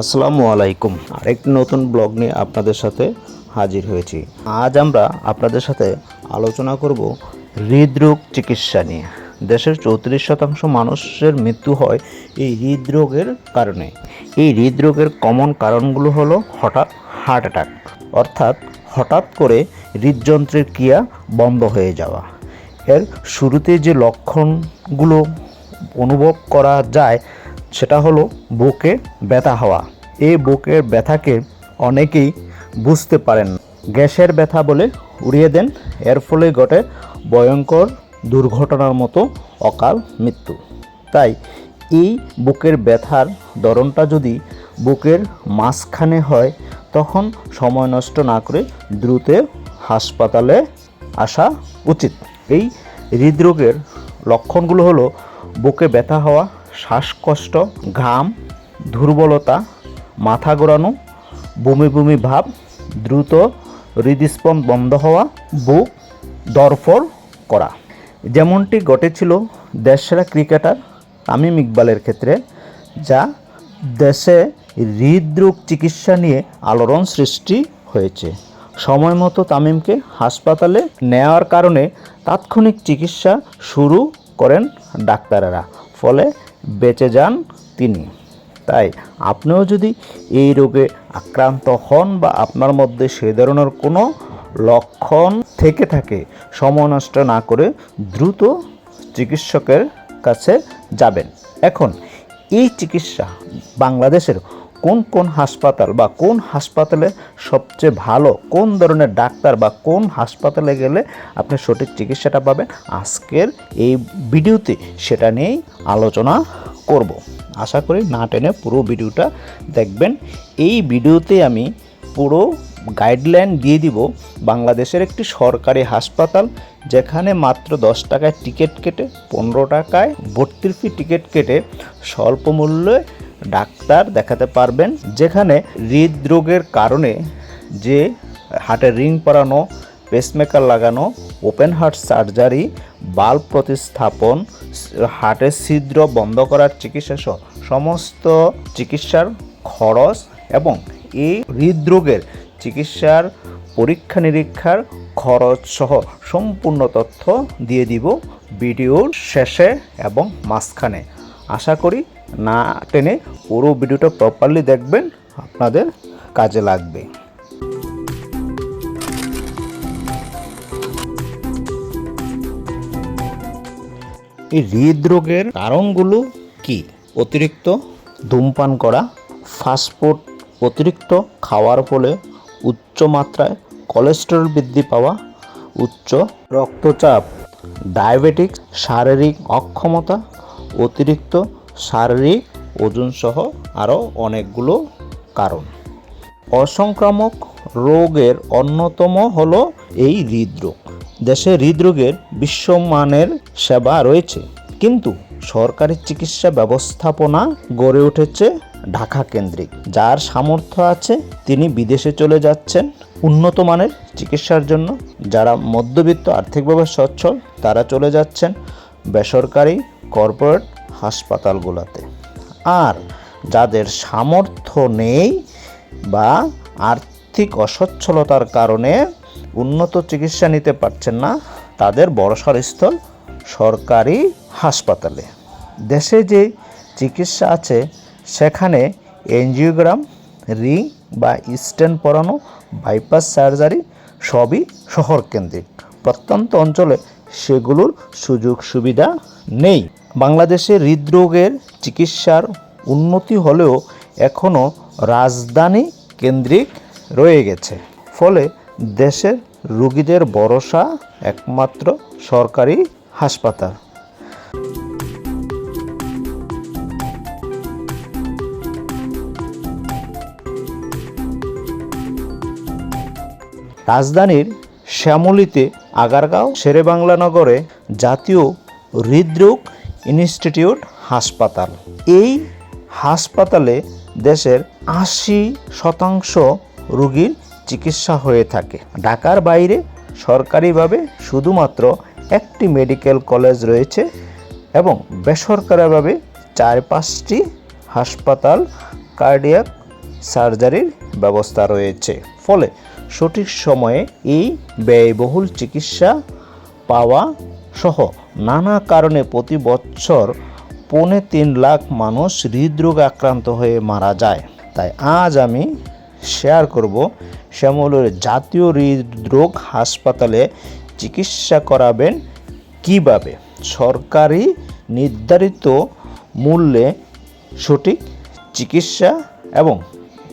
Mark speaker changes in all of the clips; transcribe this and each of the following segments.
Speaker 1: আসসালামু আলাইকুম। আরেকটি নতুন ব্লগ নিয়ে আপনাদের সাথে হাজির হয়েছি। আজ আমরা আপনাদের সাথে আলোচনা করব হৃদরোগ চিকিৎসা নিয়ে। দেশের চৌত্রিশ শতাংশ মানুষের মৃত্যু হয় এই হৃদরোগের কারণে। এই হৃদরোগের কমন কারণগুলো হলো হঠাৎ হার্ট অ্যাটাক, অর্থাৎ হঠাৎ করে হৃদযন্ত্রের ক্রিয়া বন্ধ হয়ে যাওয়া। এর শুরুতে যে লক্ষণগুলো অনুভব করা যায় সেটা হলো বুকে ব্যথা হওয়া। এই বুকের ব্যথাকে অনেকেই বুঝতে পারেন গ্যাসের ব্যথা বলে উড়িয়ে দেন, এর ফলে ঘটে ভয়ঙ্কর দুর্ঘটনার মতো অকাল মৃত্যু। তাই এই বুকের ব্যথার ধরনটা যদি বুকের মাঝখানে হয়, তখন সময় নষ্ট না করে দ্রুত হাসপাতালে আসা উচিত। এই হৃদরোগের লক্ষণগুলো হলো বুকে ব্যথা হওয়া শ্বাসকষ্ট, ঘাম, দুর্বলতা, মাথা ঘোরানো, বমি বমি ভাব, দ্রুত হৃদস্পন্দ বন্ধ হওয়া, বুক দরফর করা। যেমনটি ঘটেছিল দেশসেরা ক্রিকেটার তামিম ইকবালের ক্ষেত্রে, যা দেশে হৃদরোগ চিকিৎসা নিয়ে আলোড়ন সৃষ্টি হয়েছে। সময় মতো তামিমকে হাসপাতালে নেওয়ার কারণে তাৎক্ষণিক চিকিৎসা শুরু করেন ডাক্তারেরা। ফলে বেঁচে যান তিনি। তাই আপনিও যদি এই রোগে আক্রান্ত হন বা আপনার মধ্যে সে ধরনের কোনো লক্ষণ থেকে থাকে, সময় নষ্ট না করে দ্রুত চিকিৎসকের কাছে যাবেন। এখন, এই চিকিৎসা বাংলাদেশের কোন কোন হাসপাতাল বা কোন হাসপাতালে সবচেয়ে ভালো, কোন ধরনের ডাক্তার বা কোন হাসপাতালে গেলে আপনি সঠিক চিকিৎসাটা পাবেন, আজকের এই ভিডিওতে সেটা নিয়েই আলোচনা করব। আশা করি না টেনে পুরো ভিডিওটা দেখবেন। এই ভিডিওতে আমি পুরো গাইডলাইন দিয়ে দিব বাংলাদেশের একটি সরকারি হাসপাতাল যেখানে মাত্র দশ টাকায় টিকিট কেটে, পনেরো টাকায় ভর্তির ফি টিকিট কেটে স্বল্প মূল্যে ডাক্তার দেখাতে পারবেন, যেখানে হৃদরোগের কারণে যে হার্টের রিং পরানো পেসমেকার লাগানো ওপেন হার্ট সার্জারি বাল্ব প্রতিস্থাপন, হার্টের ছিদ্র বন্ধ করার চিকিৎসা সহ সমস্ত চিকিৎসার খরচ এবং এই হৃদরোগের চিকিৎসার পরীক্ষা নিরীক্ষার খরচ সহ সম্পূর্ণ তথ্য দিয়ে দিব ভিডিওর শেষে এবং মাঝখানে। আশা করি না টেনে পুরো ভিডিওটা প্রপারলি দেখবেন, আপনাদের কাজে লাগবে। এই হৃদরোগের কারণগুলো কি? অতিরিক্ত ধূমপান করা ফাস্টফুড অতিরিক্ত খাওয়ার ফলে উচ্চ মাত্রায় কোলেস্টেরল বৃদ্ধি পাওয়া, উচ্চ রক্তচাপ ডায়াবেটিক শারীরিক অক্ষমতা, অতিরিক্ত শারীরিক ওজন সহ আরও অনেকগুলো কারণ। অসংক্রামক রোগের অন্যতম হল এই হৃদরোগ। দেশে হৃদরোগের বিশ্বমানের সেবা রয়েছে, কিন্তু সরকারি চিকিৎসা ব্যবস্থাপনা গড়ে উঠেছে ঢাকা কেন্দ্রিক। যার সামর্থ্য আছে, তিনি বিদেশে চলে যাচ্ছেন উন্নত মানের চিকিৎসার জন্য। যারা মধ্যবিত্ত, আর্থিকভাবে সচ্ছল, তারা চলে যাচ্ছেন বেসরকারি, কর্পোরেট হাসপাতালগুলোতে। আর যাদের সামর্থ্য নেই বা আর্থিক অসচ্ছলতার কারণে উন্নত চিকিৎসা নিতে পারছেন না, তাদের বড়সড় স্থল সরকারি হাসপাতালে। দেশে যে চিকিৎসা আছে, সেখানে এনজিওগ্রাম, রিং বা স্টেন্ট পরানো, বাইপাস সার্জারি সবই শহর কেন্দ্রিক প্রত্যন্ত অঞ্চলে সেগুলোর সুযোগ সুবিধা নেই। বাংলাদেশে হৃদরোগের চিকিৎসার উন্নতি হলেও এখনও রাজধানী কেন্দ্রিক রয়ে গেছে। ফলে দেশের রুগীদের ভরসা একমাত্র সরকারি হাসপাতাল। রাজধানীর শ্যামলীতে আগারগাঁও, শেরেবাংলা নগরে জাতীয় হৃদরোগ ইনস্টিটিউট হাসপাতাল। এই হাসপাতালে দেশের আশি শতাংশ রোগীর চিকিৎসা হয়ে থাকে। ঢাকার বাইরে সরকারিভাবে শুধুমাত্র একটি মেডিকেল কলেজ রয়েছে এবং বেসরকারিভাবে চার পাঁচটি হাসপাতাল, কার্ডিয়াক সার্জারির ব্যবস্থা রয়েছে। ফলে সঠিক সময়ে এই ব্যয়বহুল চিকিৎসা পাওয়া সহ নানা কারণে প্রতি বছর পৌনে তিন লাখ মানুষ হৃদরোগে আক্রান্ত হয়ে মারা যায়। তাই আজ আমি শেয়ার করব শ্যামলের জাতীয় হৃদরোগ হাসপাতালে চিকিৎসা করাবেন কীভাবে? সরকারি নির্ধারিত মূল্যে সঠিক চিকিৎসা এবং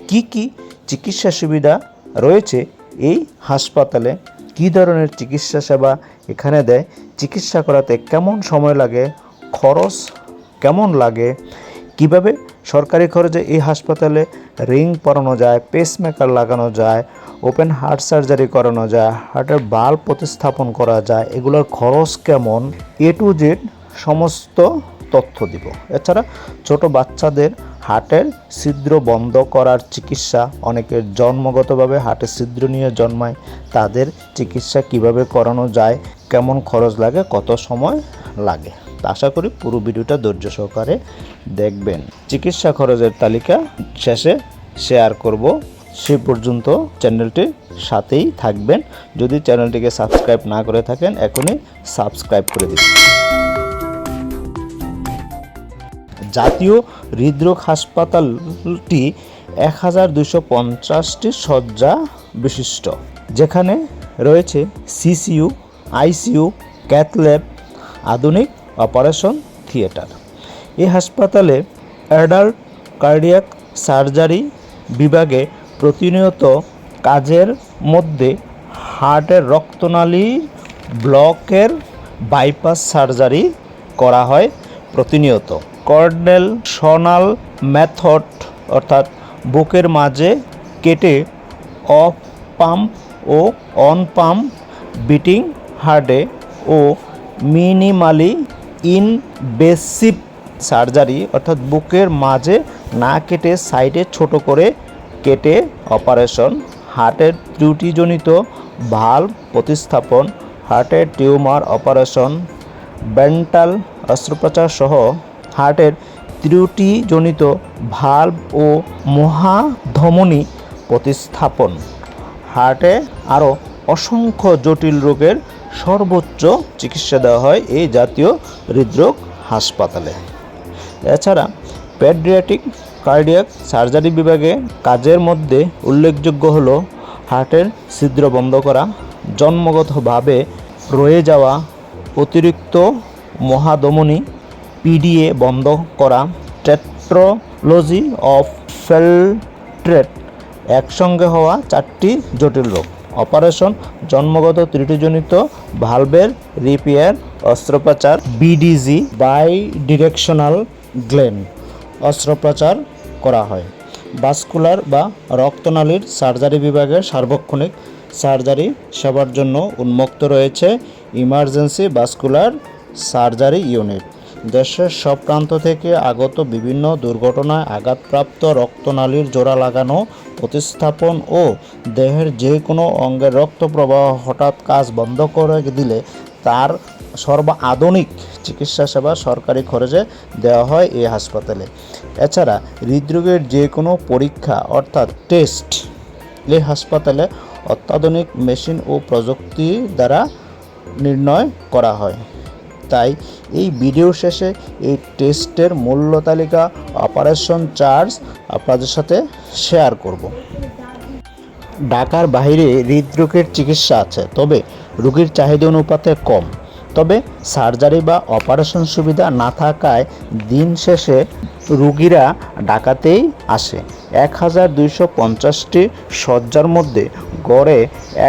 Speaker 1: কি কি চিকিৎসা সুবিধা রয়েছে এই হাসপাতালে কী ধরনের চিকিৎসা সেবা এখানে দেয়? চিকিৎসা করাতে কেমন সময় লাগে? খরচ কেমন লাগে? কীভাবে সরকারি খরচে এই হাসপাতালে রিং পরানো যায় পেসমেকার লাগানো যায় ওপেন হার্ট সার্জারি করানো যায়, হার্টের বাল্ব প্রতিস্থাপন করা যায়, এগুলোর খরচ কেমন? এ টু জেড সমস্ত তথ্য দিব। এছাড়া ছোট বাচ্চাদের হার্টের ছিদ্র বন্ধ করার চিকিৎসা অনেকের জন্মগতভাবে হার্টের ছিদ্র নিয়ে জন্মায়, তাদের চিকিৎসা কীভাবে করানো যায়, কেমন খরচ লাগে, কত সময় লাগে? আশা করি পুরো ভিডিওটা ধৈর্য সহকারে দেখবেন। চিকিৎসা খরচের তালিকা শেষে শেয়ার করব। সে পর্যন্ত চ্যানেলটির সাথেই থাকবেন। যদি চ্যানেলটিকে সাবস্ক্রাইব না করে থাকেন, এখনই সাবস্ক্রাইব করে দিন জাতীয় হৃদরোগ হাসপাতালটি এক হাজার দুশো পঞ্চাশটি শয্যা বিশিষ্ট। যেখানে রয়েছে সিসিইউ, আইসিইউ ক্যাথল্যাব আধুনিক অপারেশন থিয়েটার। এই হাসপাতালে অ্যাডাল্ট কার্ডিয়াক সার্জারি বিভাগে প্রতিনিয়ত কাজের মধ্যে হার্টের রক্তনালী ব্লকের বাইপাস সার্জারি করা হয় প্রতিনিয়ত। কর্নেল সনাল মেথড অর্থাৎ বুকের মাঝে কেটে অফ পাম্প ও অন পাম্প বিটিং হার্টে ও মিনিমালি ইন ইনভেসিভ সার্জারি অর্থাৎ বুকের মাঝে না কেটে সাইডে ছোট করে কেটে অপারেশন, হার্টের ত্রুটিজনিত ভাল্ব প্রতিস্থাপন, হার্টের টিউমার অপারেশন, ব্যান্টাল অস্ত্রোপচার সহ হার্টের ত্রুটিজনিত ভাল্ব ও মহাধমনী প্রতিস্থাপন। হার্টে আরও অসংখ্য জটিল রোগের সর্বোচ্চ চিকিৎসা দেওয়া হয় এই জাতীয় হৃদরোগ হাসপাতালে। এছাড়া প্যাড্রিয়াটিক কার্ডিয়াক সার্জারি বিভাগে কাজের মধ্যে উল্লেখযোগ্য হল হার্টের ছিদ্র বন্ধ করা, জন্মগতভাবে রয়ে যাওয়া অতিরিক্ত মহাদমনী পিডিএ বন্ধ করা টেট্রোলজি অফ ফেলট্রেট একসঙ্গে হওয়া চারটি জটিল রোগ। অপারেশন জন্মগত ত্রুটিজনিত ভালভের রিপেয়ার, অস্ত্রোপচার, B D G bidirectional Glenn অস্ত্রোপচার করা হয়। ভাস্কুলার বা রক্তনালীর সার্জারি বিভাগের সার্বক্ষণিক সার্জারি সেবার জন্য উন্মুক্ত রয়েছে ইমার্জেন্সি ভাস্কুলার সার্জারি ইউনিট। দেশের সব প্রান্ত থেকে আগত বিভিন্ন দুর্ঘটনায় আঘাতপ্রাপ্ত রক্তনালীর জোড়া লাগানো, প্রতিস্থাপন ও দেহের যে কোনো অঙ্গের রক্ত প্রবাহ হঠাৎ কাজ বন্ধ করে দিলে তার সর্ব আধুনিক চিকিৎসা সেবা সরকারি খরচে দেওয়া হয় এই হাসপাতালে। এছাড়া হৃদরোগের যে কোনো পরীক্ষা অর্থাৎ টেস্ট এই হাসপাতালে অত্যাধুনিক মেশিন ও প্রযুক্তি দ্বারা নির্ণয় করা হয়। তাই এই ভিডিও শেষে এই টেস্টের মূল্য তালিকা অপারেশন চার্জ আপনাদের সাথে শেয়ার করব। ঢাকার বাইরে হৃদরোগের চিকিৎসা আছে, তবে রোগীর চাহিদা অনুপাতে কম। তবে সার্জারি বা অপারেশন সুবিধা না থাকায় দিন শেষে রুগীরা ঢাকাতেই আসে। এক হাজার দুইশো পঞ্চাশটি শয্যার মধ্যে গড়ে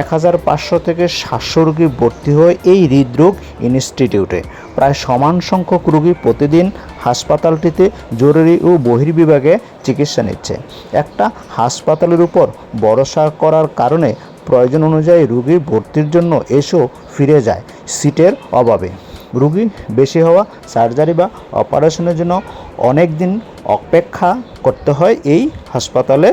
Speaker 1: এক হাজার পাঁচশো থেকে সাতশো রুগী ভর্তি হয় এই হৃদরোগ ইনস্টিটিউটে। প্রায় সমান সংখ্যক রুগী প্রতিদিন হাসপাতালটিতে জরুরি ও বহির্বিভাগে চিকিৎসা নিচ্ছে। একটা হাসপাতালের উপর ভরসা করার কারণে প্রয়োজন অনুযায়ী রুগী ভর্তির জন্য এসেও ফিরে যায়, সিটের অভাবে। রুগী বেশি হওয়া, সার্জারি বা অপারেশনের জন্য অনেক দিন অপেক্ষা করতে হয় এই হাসপাতালে।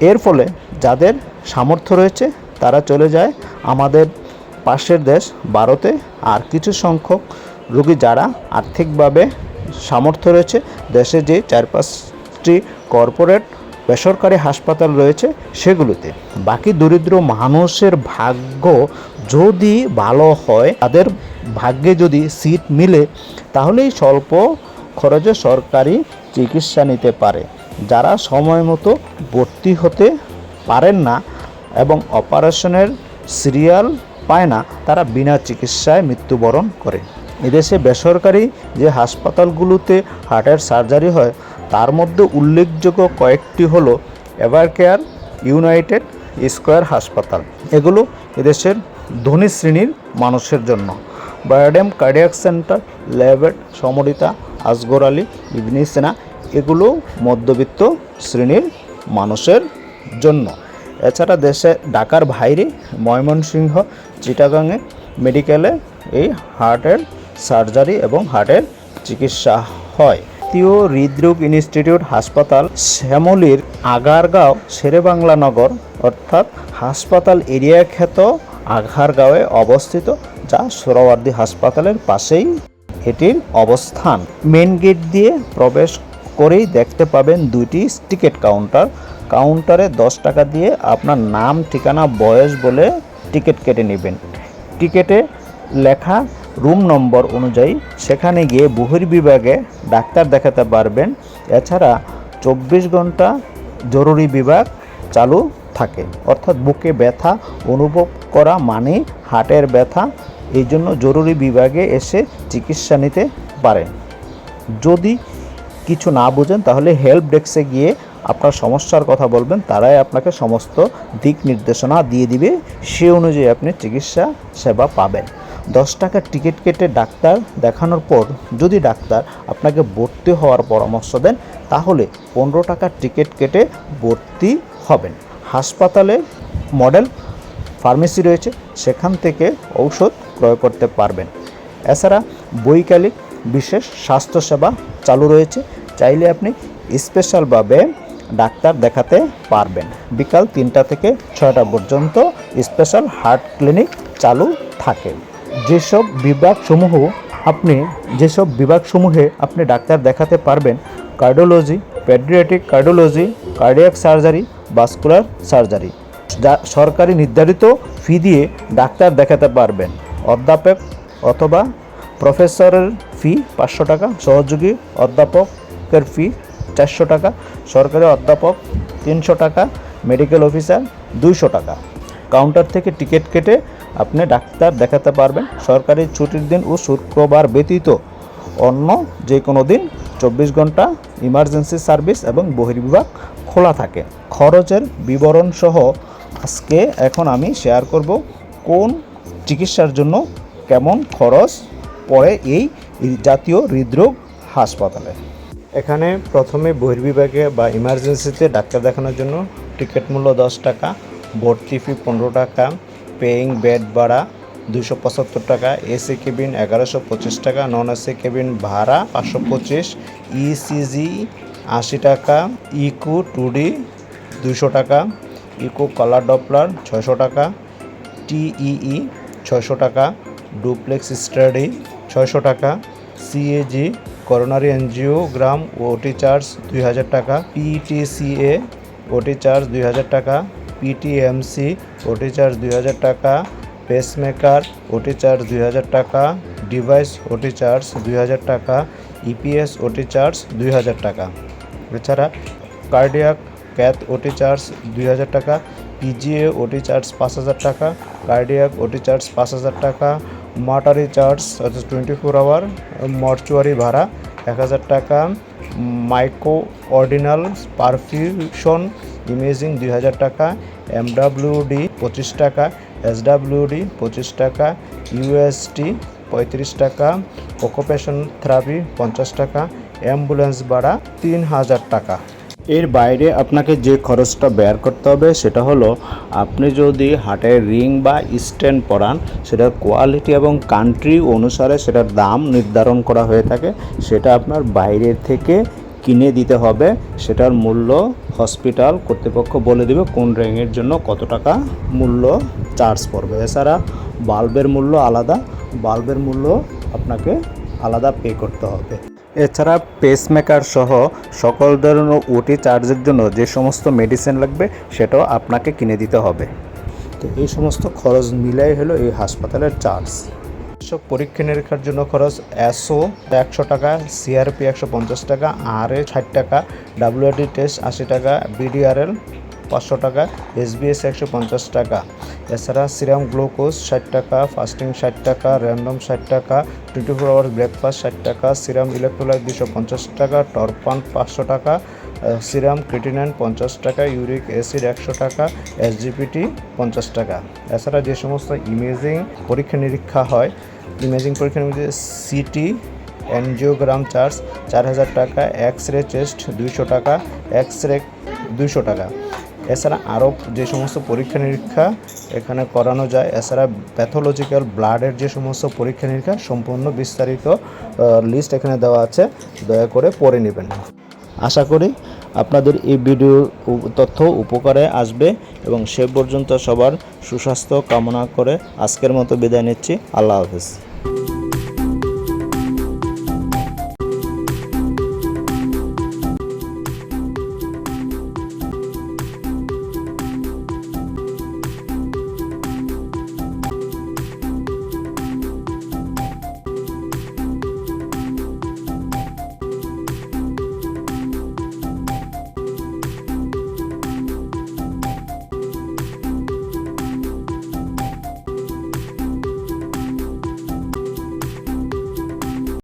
Speaker 1: এর ফলে যাদের সামর্থ্য রয়েছে, তারা চলে যায় আমাদের পাশের দেশ ভারতে। আর কিছু সংখ্যক রোগী যারা আর্থিকভাবে সামর্থ্য রয়েছে, দেশে যে চার পাঁচটি কর্পোরেট বেসরকারি হাসপাতাল রয়েছে সেগুলোতে। বাকি দরিদ্র মানুষের ভাগ্য যদি ভালো হয়, তাদের ভাগ্যে যদি সিট মিলে, তাহলেই স্বল্প খরচে সরকারি চিকিৎসা নিতে পারে, যারা সময় মতো ভর্তি হতে পারেন না এবং অপারেশনের সিরিয়াল পায় না, তারা বিনা চিকিৎসায় মৃত্যুবরণ করে। এদেশে বেসরকারি যে হাসপাতালগুলোতে হার্টের সার্জারি হয়, তার মধ্যে উল্লেখযোগ্য কয়েকটি হলো এভারকেয়ার ইউনাইটেড স্কোয়ার হাসপাতাল এগুলো এদেশের ধনী শ্রেণির মানুষের জন্য। বায়োডেম কার্ডিয়াক সেন্টার ল্যাবেট সমরিতা আসগর আলী, ইবনি সেনা, এগুলো মধ্যবিত্ত শ্রেণির মানুষের জন্য। এছাড়া দেশে ঢাকার বাইরে ময়মনসিংহ চিটাগাংয়ে মেডিকেলে এই হার্টের সার্জারি এবং হার্টের চিকিৎসা হয়। দ্বিতীয় হৃদরোগ ইনস্টিটিউট হাসপাতাল শ্যামলির আগারগাঁও, শেরেবাংলা নগর, অর্থাৎ হাসপাতাল এরিয়া খ্যাত আঘারগাঁওয়ে অবস্থিত, যা সোহরাওয়ার্দী হাসপাতালের পাশেই এটির অবস্থান। মেন গেট দিয়ে প্রবেশ করেই দেখতে পাবেন দুইটি টিকিট কাউন্টার কাউন্টারে দশ টাকা দিয়ে আপনার নাম, ঠিকানা, বয়স বলে টিকিট কেটে নেবেন। টিকিটে লেখা রুম নম্বর অনুযায়ী সেখানে গিয়ে বহির্বিভাগে ডাক্তার দেখাতে পারবেন। এছাড়া চব্বিশ ঘণ্টা জরুরি বিভাগ চালু থাকে। অর্থাৎ বুকে ব্যথা অনুভব করা মানে হার্টের ব্যথা এই জন্য জরুরি বিভাগে এসে চিকিৎসা নিতে পারেন। যদি কিছু না বোঝেন, তাহলে হেল্প ডেস্কে গিয়ে আপনার সমস্যার কথা বলবেন, তারাই আপনাকে সমস্ত দিক নির্দেশনা দিয়ে দিবে। সে অনুযায়ী আপনি চিকিৎসা সেবা পাবেন। দশ টাকার টিকিট কেটে ডাক্তার দেখানোর পর যদি ডাক্তার আপনাকে ভর্তি হওয়ার পরামর্শ দেন, তাহলে পনেরো টাকার টিকিট কেটে ভর্তি হবেন। হাসপাতালে মডেল ফার্মেসি রয়েছে, সেখান থেকে ঔষধ ক্রয় করতে পারবেন। এছাড়া বৈকালিক বিশেষ স্বাস্থ্যসেবা চালু রয়েছে, চাইলে আপনি স্পেশালভাবে ডাক্তার দেখাতে পারবেন। বিকাল তিনটা থেকে ছয়টা পর্যন্ত স্পেশাল হার্ট ক্লিনিক চালু থাকে। যেসব বিভাগসমূহ আপনি, যেসব বিভাগসমূহে আপনি ডাক্তার দেখাতে পারবেন, cardiology, paediatric cardiology, cardiac surgery, vascular surgery যা সরকারি নির্ধারিত ফি দিয়ে ডাক্তার দেখাতে পারবেন। অধ্যাপক অথবা প্রফেসরের ফি পাঁচশো টাকা, সহযোগী অধ্যাপকের ফি চারশো টাকা, সরকারি অধ্যাপক তিনশো টাকা মেডিকেল অফিসার দুইশো টাকা। কাউন্টার থেকে টিকিট কেটে আপনি ডাক্তার দেখাতে পারবেন। সরকারি ছুটির দিন ও শুক্রবার ব্যতীত অন্য যে কোনো দিন চব্বিশ ঘণ্টা ইমার্জেন্সি সার্ভিস এবং বহির্বিভাগ খোলা থাকে। খরচের বিবরণ সহ আজকে এখন আমি শেয়ার করব কোন চিকিৎসার জন্য কেমন খরচ পড়ে এই জাতীয় হৃদরোগ হাসপাতালে। এখানে প্রথমে বহির্বিভাগে বা ইমার্জেন্সিতে ডাক্তার দেখানোর জন্য টিকিট মূল্য দশ টাকা, ভর্তি ফি পনেরো টাকা পেইং বেড ভাড়া দুশো পঁচাত্তর টাকা এসি কেবিন এগারোশো পঁচিশ টাকা নন এসি কেবিন ভাড়া পাঁচশো পঁচিশ ইসিজি আশি টাকা ইকু টুডি দুশো টাকা ইকো কালার ডপলার ছয়শো টাকা, টিইই ছয়শো টাকা, ডুপ্লেক্স স্টাডি ছয়শো টাকা, CAG coronary angiogram OT charge দুই হাজার টাকা, পিটিসিএ ওটি চার্জ দুই হাজার টাকা, পিটিএমসি ওটি চার্জ দুই হাজার টাকা, পেসমেকার ওটি চার্জ দুই হাজার টাকা, ডিভাইস ওটি চার্জ দুই হাজার টাকা, ইপিএস ওটি চার্জ দুই হাজার টাকা। এছাড়া কার্ডিয়াক ক্যাথ ওটি চার্জ দুই হাজার টাকা, পিজিএ ওটি চার্জ পাঁচ হাজার টাকা, কার্ডিয়াক ওটি চার্জ পাঁচ হাজার টাকা মাটারি charge twenty four hour mortuary ভাড়া এক হাজার টাকা, মাইক্রো অর্ডিনাল পারফিউশন ইমেজিং দুই হাজার টাকা, এমডাব্লিউডি পঁচিশ টাকা, এসডাব্লিউডি পঁচিশ টাকা, ইউএসটি পঁয়ত্রিশ টাকা অকুপেশন থেরাপি পঞ্চাশ টাকা অ্যাম্বুলেন্স ভাড়া তিন হাজার টাকা। এর বাইরে আপনাকে যে খরচটা ব্যয় করতে হবে সেটা হলো আপনি যদি হাটের রিং বা স্ট্যান্ড পরান, সেটার কোয়ালিটি এবং কান্ট্রি অনুসারে সেটার দাম নির্ধারণ করা হয়ে থাকে। সেটা আপনার বাইরে থেকে কিনে দিতে হবে। সেটার মূল্য হসপিটাল কর্তৃপক্ষ বলে দেবে কোন রিংয়ের জন্য কত টাকা মূল্য চার্জ পড়বে। এছাড়া বাল্বের মূল্য আলাদা, বাল্বের মূল্য আপনাকে আলাদা পে করতে হবে। এছাড়া পেসমেকার সহ সকল ধরনের ওটি চার্জের জন্য যে সমস্ত মেডিসিন লাগবে, সেটাও আপনাকে কিনে দিতে হবে। তো এই সমস্ত খরচ মিলাই হলো এই হাসপাতালের চার্জ সব পরীক্ষা নিরীক্ষার জন্য খরচ এসও একশো টাকা সিআরপি একশো পঞ্চাশ টাকা আর এ ষাট টাকা ডাব্লিউডি টেস্ট আশি টাকা বিডিআরএল পাঁচশো টাকা, এসবিএস একশো পঞ্চাশ টাকা। এছাড়া সিরাম গ্লুকোজ ষাট টাকা, ফাস্টিং ষাট টাকা, র্যান্ডম ষাট টাকা, টোয়েন্টি ফোর আওয়ার্স ব্রেকফাস্ট ষাট টাকা, সিরাম ইলেকট্রোলাইট দুশো পঞ্চাশ টাকা, টরপান পাঁচশো টাকা সিরাম ক্রিটিনাইন পঞ্চাশ টাকা, ইউরিক অ্যাসিড একশো টাকা, এসজিপিটি পঞ্চাশ টাকা। এছাড়া যে সমস্ত ইমেজিং পরীক্ষা নিরীক্ষা হয়, ইমেজিং পরীক্ষার মধ্যে সিটি অ্যানজিওগ্রাম চার্জ চার হাজার টাকা এক্স রে চেস্ট দুইশো টাকা এক্স রে দুইশো টাকা। এছাড়া আরও যে সমস্ত পরীক্ষা নিরীক্ষা এখানে করানো যায়, এছাড়া প্যাথোলজিক্যাল ব্লাডের যে সমস্ত পরীক্ষা নিরীক্ষা সম্পূর্ণ বিস্তারিত লিস্ট এখানে দেওয়া আছে, দয়া করে পড়ে নেবেন। আশা করি আপনাদের এই ভিডিও তথ্য উপকারে আসবে এবং সে পর্যন্ত সবার সুস্বাস্থ্য কামনা করে আজকের মতো বিদায় নিচ্ছি। আল্লাহ হাফিজ।